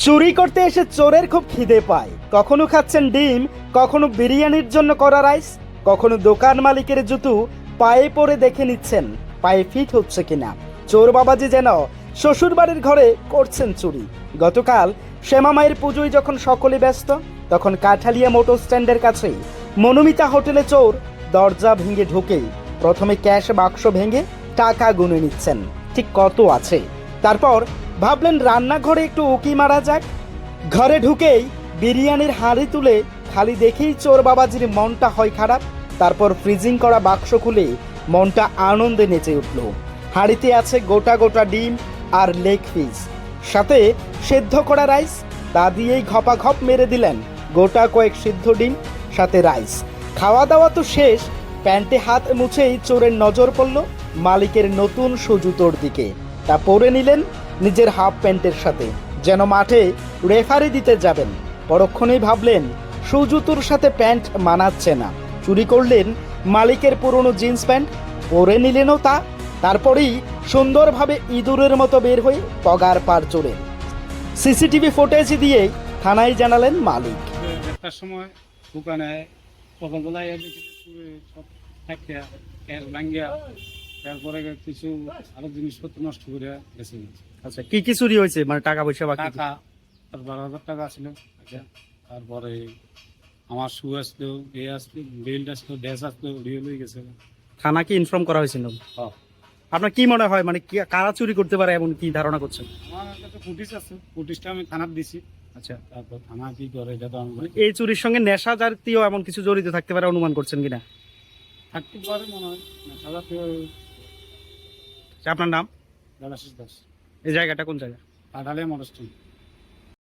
চুরি করতে এসে চোরের খুব খিদে পায়। কখনো খাচ্ছেন ডিম, কখনো বিরিয়ানির জন্য করা রাইস, কখনো দোকান মালিকের জুতো পায়ে পরে দেখে নিচ্ছেন, পায়ে ফিট হচ্ছে কিনা। চোর বাবাজি যেন শ্বশুর বাড়ির ঘরে করছেন চুরি। গতকাল শ্যামা মায়ের পুজোয় যখন সকলে ব্যস্ত, তখন কাঠালিয়া মোটর স্ট্যান্ডের কাছেই মনুমিতা হোটেলে চোর দরজা ভেঙে ঢুকেই। প্রথমে ক্যাশ বাক্স ভেঙে টাকা গুনে নিচ্ছেন। ঠিক কত আছে? তারপর ভাবলেন রান্নাঘরে একটু উকি মারা যাক। ঘরে ঢুকেই বিরিয়ানির হাঁড়ি তুলে খালি দেখেই চোর বাবাজির মনটা হয় খারাপ। তারপর ফ্রিজিং করা বাক্স খুলে মনটা আনন্দে নেচে উঠল। হাঁড়িতে আছে গোটা গোটা ডিম আর লেগ পিস। সাথে সেদ্ধ করা রাইস, তা দিয়েই ঘপা ঘপ মেরে দিলেন গোটা কয়েক সিদ্ধ ডিম, সাথে রাইস। খাওয়া দাওয়া তো শেষ, প্যান্টে হাত মুছেই চোরের নজর পড়ল মালিকের নতুন সুজুতোর দিকে। তা পরে নিলেন নিজের হাফ প্যান্টের সাথে। যেন মাঠে রেফারি দিতে যাবেন। পরক্ষণেই ভাবলেন, সুজুতোর সাথে প্যান্ট মানাচ্ছে না। চুরি করলেন মালিকের পুরনো জিন্স প্যান্ট, পরে নিলেনও তা। তারপরেই সুন্দরভাবে ইঁদুরের মতো বের হয়ে পগার পার চড়েন সিসিটিভি ফুটেজ দিয়ে থানায় জানালেন মালিক। সময় দোকানে তারপরে কিছু আরও জিনিসপত্র নষ্ট করে গেছে। আচ্ছা কি কি চুরি হয়েছে? মানে টাকা পয়সা বাকি টাকা তার বারো হাজার টাকা ছিল। আচ্ছা তারপরে আমার শু আসলো এ আসলো বেল্ট আসলো ড্যাশ আসলো ওডিও লয়ে গেছে। থানা কি ইনফর্ম করা হয়েছিল? হ্যাঁ। আপনার কি মনে হয়? মানে কি- কারা চুরি করতে পারে এমন কি ধারণা করছেন? আমার কাছে ফুটিস আছে। ফুটিসটা আমি থানার দিছি। আচ্ছা। তারপর থানা কি করে এটা তো আমি এই চুরির সঙ্গে নেশা জাতীয় এমন কিছু জড়িত থাকতে পারে অনুমান করছেন কিনা? থাকতে পারে মনে হয়। সাদা আপনার নাম? দাস। এই জায়গাটা কোন জায়গা? আঠালে মরস্টন